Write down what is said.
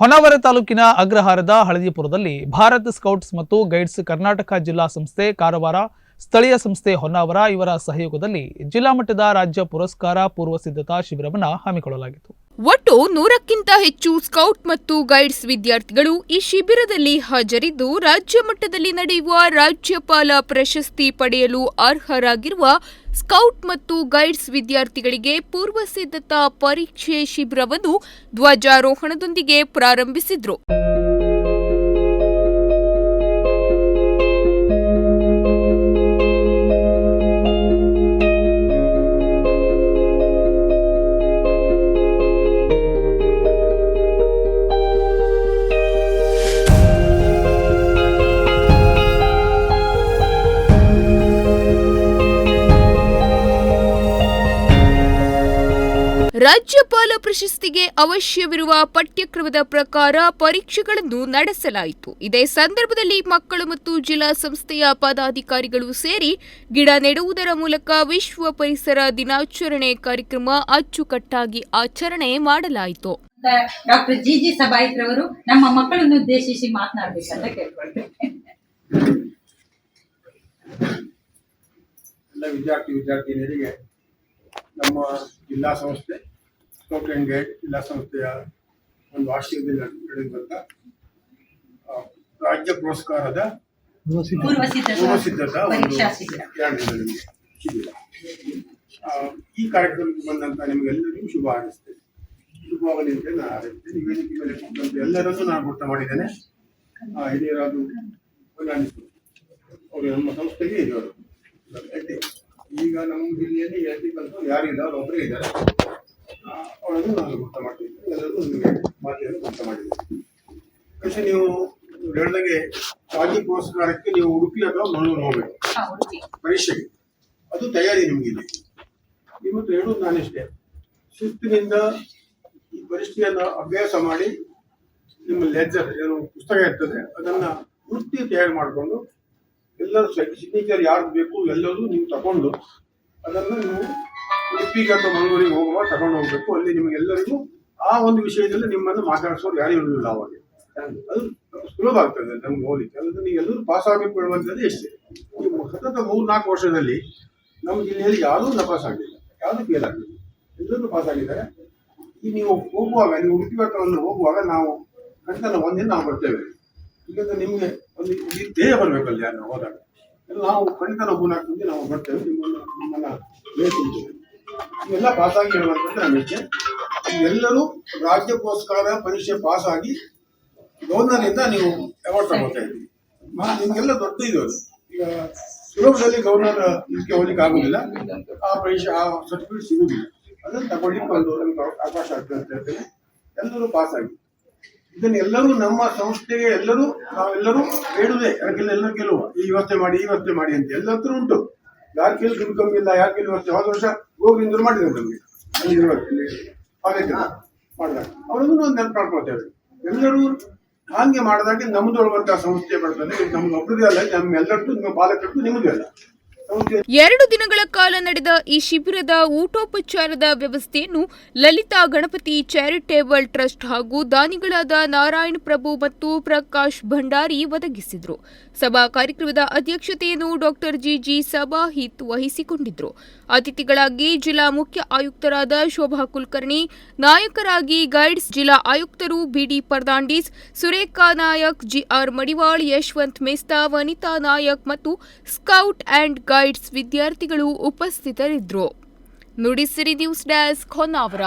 ಹೊನ್ನಾವರ ತಾಲೂಕಿನ ಅಗ್ರಹಾರದ ಹಳದಿಪುರದಲ್ಲಿ ಭಾರತ್ ಸ್ಕೌಟ್ಸ್ ಮತ್ತು ಗೈಡ್ಸ್ ಕರ್ನಾಟಕ ಜಿಲ್ಲಾ ಸಂಸ್ಥೆ ಕಾರವಾರ ಸ್ಥಳೀಯ ಸಂಸ್ಥೆ ಹೊನ್ನಾವರ ಇವರ ಸಹಯೋಗದಲ್ಲಿ ಜಿಲ್ಲಾ ಮಟ್ಟದ ರಾಜ್ಯ ಪುರಸ್ಕಾರ ಪೂರ್ವ ಸಿದ್ಧತಾ ಶಿಬಿರವನ್ನು ಹಮ್ಮಿಕೊಳ್ಳಲಾಗಿತ್ತು. ಒಟ್ಟು ನೂರಕ್ಕಿಂತ ಹೆಚ್ಚು ಸ್ಕೌಟ್ ಮತ್ತು ಗೈಡ್ಸ್ ವಿದ್ಯಾರ್ಥಿಗಳು ಈ ಶಿಬಿರದಲ್ಲಿ ಹಾಜರಿದ್ದು ರಾಜ್ಯ ಮಟ್ಟದಲ್ಲಿ ನಡೆಯುವ ರಾಜ್ಯಪಾಲ ಪ್ರಶಸ್ತಿ ಪಡೆಯಲು ಅರ್ಹರಾಗಿರುವ ಸ್ಕೌಟ್ ಮತ್ತು ಗೈಡ್ಸ್ ವಿದ್ಯಾರ್ಥಿಗಳಿಗೆ ಪೂರ್ವ ಸಿದ್ಧತಾ ಪರೀಕ್ಷೆ ಶಿಬಿರವನ್ನು ಧ್ವಜಾರೋಹಣದೊಂದಿಗೆ ಪ್ರಾರಂಭಿಸಿದ್ರು. ರಾಜ್ಯಪಾಲ ಪ್ರಶಸ್ತಿಗೆ ಅವಶ್ಯವಿರುವ ಪಠ್ಯಕ್ರಮದ ಪ್ರಕಾರ ಪರೀಕ್ಷೆಗಳನ್ನು ನಡೆಸಲಾಯಿತು. ಇದೇ ಸಂದರ್ಭದಲ್ಲಿ ಮಕ್ಕಳು ಮತ್ತು ಜಿಲ್ಲಾ ಸಂಸ್ಥೆಯ ಪದಾಧಿಕಾರಿಗಳು ಸೇರಿ ಗಿಡ ನೆಡುವುದರ ಮೂಲಕ ವಿಶ್ವ ಪರಿಸರ ದಿನಾಚರಣೆ ಕಾರ್ಯಕ್ರಮ ಅಚ್ಚುಕಟ್ಟಾಗಿ ಆಚರಣೆ ಮಾಡಲಾಯಿತು. ಡಾಕ್ಟರ್ ಜಿ ಜಿ ಸಬಾಯಿತ್ರವರು ನಮ್ಮ ಮಕ್ಕಳನ್ನು ಉದ್ದೇಶಿಸಿ ಮಾತನಾಡಬೇಕಂತ ಕೇಳ್ಕೊಳ್ತೇನೆ. ಎಲ್ಲ ವಿದ್ಯಾರ್ಥಿ ವಿದ್ಯಾರ್ಥಿನಿಯರಿಗೆ ನಮ್ಮ ಜಿಲ್ಲಾ ಸಂಸ್ಥೆ ಸ್ಕೌಟ್ ಆ್ಯಂಡ್ ಗೈಡ್ ಜಿಲ್ಲಾ ಸಂಸ್ಥೆಯ ಒಂದು ವಾರ್ಷಿಕದಲ್ಲಿ ನಡೆಯುವಂಥ ರಾಜ್ಯ ಪುರಸ್ಕಾರದ ಒಂದು ಶಿಬಿರ ಈ ಕಾರ್ಯಕ್ರಮಕ್ಕೆ ಬಂದಂಥ ನಿಮಗೆಲ್ಲರಿಗೂ ಶುಭ ಹಾರೈಸ್ತೇನೆ. ಶುಭವಾಗಲಿ ಅಂತ ನಾನು ಹಾರೈಸ್ತೇನೆ. ವೇದಿಕೆ ಮೇಲೆ ಕೂತಂತ ಎಲ್ಲರನ್ನೂ ನಾನು ಗುರ್ತ ಮಾಡಿದ್ದೇನೆ. ಆ, ಹಿರಿಯರಾದು ಹೊಂದಾಣಿಸಿತು ಅವರು ನಮ್ಮ ಸಂಸ್ಥೆಗೆ ಹಿರಿಯವರು ಈಗ ನಮ್ಮ ಜಿಲ್ಲೆಯಲ್ಲಿ ಎಲ್ಲಿ ಕಲಿತು ಯಾರಿಲ್ಲ ಅವ್ರು ಒಬ್ಬರೇ ಇದ್ದಾರೆ. ಅನ್ನೋದು ನಾನು ಗುರ್ತ ಮಾಡ್ತೀನಿ. ಎಲ್ಲರಿಗೂ ನಿಮಗೆ ಮಾತೆಯನ್ನು ಗುರ್ತ ಮಾಡಿದ್ದೀನಿ ಕೃಷಿ ನೀವು ಹೇಳ್ದಂಗೆ ರಾಜ್ಯ ಪುರಸ್ಕಾರಕ್ಕೆ ನೀವು ಉಡುಪಿ ಅಥವಾ ಮಂಗಳೂರು ಹೋಗಬೇಕು. ಪರೀಕ್ಷೆಗೆ. ಅದು ತಯಾರಿ ನಿಮಗಿದೆ ಇವತ್ತು ಹೇಳೋದು ನಾನಿಷ್ಟೇ. ಶಿಸ್ತಿನಿಂದ ಈ ಪರಿಸ್ಥಿತಿಯನ್ನು ಅಭ್ಯಾಸ ಮಾಡಿ ನಿಮ್ಮ ಲೆಜ್ಜರ್ ಏನು ಪುಸ್ತಕ ಇರ್ತದೆ ಅದನ್ನು ವೃತ್ತಿ ತಯಾರು ಮಾಡಿಕೊಂಡು ಎಲ್ಲರೂ ಸಿಗ್ನೇಚರ್ ಯಾರು ಬೇಕು ಎಲ್ಲರೂ ನೀವು ತಗೊಂಡು ಅದನ್ನು ನೀವು ಉಡುಪಿಗೆ ಅಥವಾ ಮಂಗಳೂರಿಗೆ ಹೋಗುವಾಗ ತಗೊಂಡು ಹೋಗ್ಬೇಕು. ಅಲ್ಲಿ ನಿಮಗೆಲ್ಲರಿಗೂ ಆ ಒಂದು ವಿಷಯದಲ್ಲಿ ನಿಮ್ಮನ್ನು ಮಾತಾಡಿಸೋರು ಯಾರು ಇರಲಿಲ್ಲ ಅವಾಗ. ಅದು ಸುಲಭ ಆಗ್ತದೆ ನಮ್ಗೆ ಹೋಗ್ಲಿಕ್ಕೆ ನೀವು ಎಲ್ಲರೂ ಪಾಸ್ ಆಗಬೇಕು ಹೇಳುವಂಥದ್ದು ಎಷ್ಟೇ ಸತತ ಮೂರು ನಾಲ್ಕು ವರ್ಷದಲ್ಲಿ ನಮ್ಮ ಜಿಲ್ಲೆಯಲ್ಲಿ ಯಾರೂ ಪಾಸ್ ಆಗಲಿಲ್ಲ ಯಾರೂ ಫೇಲ್ ಆಗಲಿಲ್ಲ ಎಲ್ಲರೂ ಪಾಸ್ ಆಗಿದ್ದಾರೆ. ಈ ನೀವು ಹೋಗುವಾಗ, ನೀವು ಉಡುಪಿ ಹೋಗುವಾಗ ನಾವು ಖಂಡಿತ ಒಂದಿನ ನಾವು ಬರ್ತೇವೆ. ಯಾಕಂದ್ರೆ ನಿಮಗೆ ಒಂದು ಧ್ಯೇಯ ಬರಬೇಕಲ್ಲ ಯಾರು ಹೋದಾಗ. ನಾವು ಖಂಡಿತ ನಾವು ಮಂದಿ ನಾವು ಬರ್ತೇವೆ. ನಿಮ್ಮನ್ನು ನಿಮ್ಮನ್ನ ಬೇಯಿಸಿದ್ದೇವೆ ನೀವೆಲ್ಲ ಪಾಸಾಗಿ ಹೇಳುವಂಥದ್ದು ನಮ್ಮ ಇಚ್ಛೆ ಎಲ್ಲರೂ ರಾಜ್ಯಕ್ಕೋಸ್ಕರ ಪರೀಕ್ಷೆ ಪಾಸ್ ಆಗಿ ಗವರ್ನರಿಂದ ನೀವು ಅವಾರ್ಡ್ ತಗೋತಾ ಇದ್ದೀವಿ ನಿಮ್ಗೆಲ್ಲ ದೊಡ್ಡ ಇದು. ಈಗ ಸುಲಭದಲ್ಲಿ ಗವರ್ನರ್ ಇದಕ್ಕೆ ಹೋಗ್ಲಿಕ್ಕೆ ಆಗುದಿಲ್ಲ. ಆ ಪರೀಕ್ಷೆ, ಆ ಸರ್ಟಿಫಿಕೇಟ್ ಸಿಗುದಿಲ್ಲ. ಅದನ್ನು ತಗೊಳ್ಳಿಕ್ಕೆ ಒಂದು ನಮ್ಗೆ ಅವಕಾಶ ಆಗ್ತದೆ ಅಂತ ಹೇಳ್ತೇನೆ. ಎಲ್ಲರೂ ಪಾಸ್ ಆಗಿ ಇದನ್ನು ಎಲ್ಲರೂ ನಮ್ಮ ಸಂಸ್ಥೆಗೆ ಎಲ್ಲರೂ, ನಾವೆಲ್ಲರೂ ಹೇಳುದೇ ಯಾಕೆಲ್ಲ ಎಲ್ಲ ಕೆಲವು ಈ ವ್ಯವಸ್ಥೆ ಮಾಡಿ, ಈ ವ್ಯವಸ್ಥೆ ಮಾಡಿ ಅಂತ ಎಲ್ಲ ಹತ್ರ ಉಂಟು. ಯಾರ ಕೇಳಿ ದುಡ್ಡು ಕಮ್ಮಿ ಇಲ್ಲ ಯಾರ ಕೇಳಿ ವರ್ಷ ಹೋದ ವರ್ಷ ಹೋಗಿಂದ್ರು ಮಾಡಿದ್ರು ನಮಗೆ. ಕಾಲೇಜ್ ಮಾಡಿದಾಗ ನಾವು ನೆನಪು ಮಾಡ್ಕೊಳ್ತೇವೆ ಎಲ್ಲರೂ ಹಾಗೆ ಮಾಡಿದಾಗ ಒಳಗಂತ ಸಂಸ್ಥೆ ಬರ್ತದೆ ನಮ್ಗೆ ಒಬ್ಬರಿಗೆ ಅಲ್ಲ ನಮ್ಮ ಎಲ್ಲರದ್ದು ನಿಮ್ಮ ಪಾಲಕರದ್ದು ನಿಮ್ಮದು ಅಲ್ಲ. ಎರಡು ದಿನಗಳ ಕಾಲ ನಡೆದ ಈ ಶಿಬಿರದ ಊಟೋಪಚಾರದ ವ್ಯವಸ್ಥೆಯನ್ನು ಲಲಿತಾ ಗಣಪತಿ ಚಾರಿಟೇಬಲ್ ಟ್ರಸ್ಟ್ ಹಾಗೂ ದಾನಿಗಳಾದ ನಾರಾಯಣ ಪ್ರಭು ಮತ್ತು ಪ್ರಕಾಶ್ ಭಂಡಾರಿ ಒದಗಿಸಿದ್ರು. ಸಭಾ ಕಾರ್ಯಕ್ರಮದ ಅಧ್ಯಕ್ಷತೆಯನ್ನು ಡಾಕ್ಟರ್ ಜಿಜಿ ಸಬಾಹಿತ್ ವಹಿಸಿಕೊಂಡಿದ್ರು ಅತಿಥಿಗಳಾಗಿ ಜಿಲ್ಲಾ ಮುಖ್ಯ ಆಯುಕ್ತರಾದ ಶೋಭಾ ಕುಲಕರ್ಣಿ, ನಾಯಕರಾಗಿ ಗೈಡ್ಸ್ ಜಿಲ್ಲಾ ಆಯುಕ್ತರು ಬಿಡಿ ಪರ್ದಾಂಡಿಸ್, ಸುರೇಖಾ ನಾಯಕ್, ಜಿಆರ್ ಮಡಿವಾಳ್, ಯಶವಂತ್ ಮೇಸ್ತಾ, ವನಿತಾ ನಾಯಕ್ ಮತ್ತು ಸ್ಕೌಟ್ ಅಂಡ್ ಗೈಡ್ಸ್ ವಿದ್ಯಾರ್ಥಿಗಳು ಉಪಸ್ಥಿತರಿದ್ದರು ನುಡಿಸಿರಿ ನ್ಯೂಸ್ ಡೆಸ್ಕ್ ಹೊನ್ನಾವರ.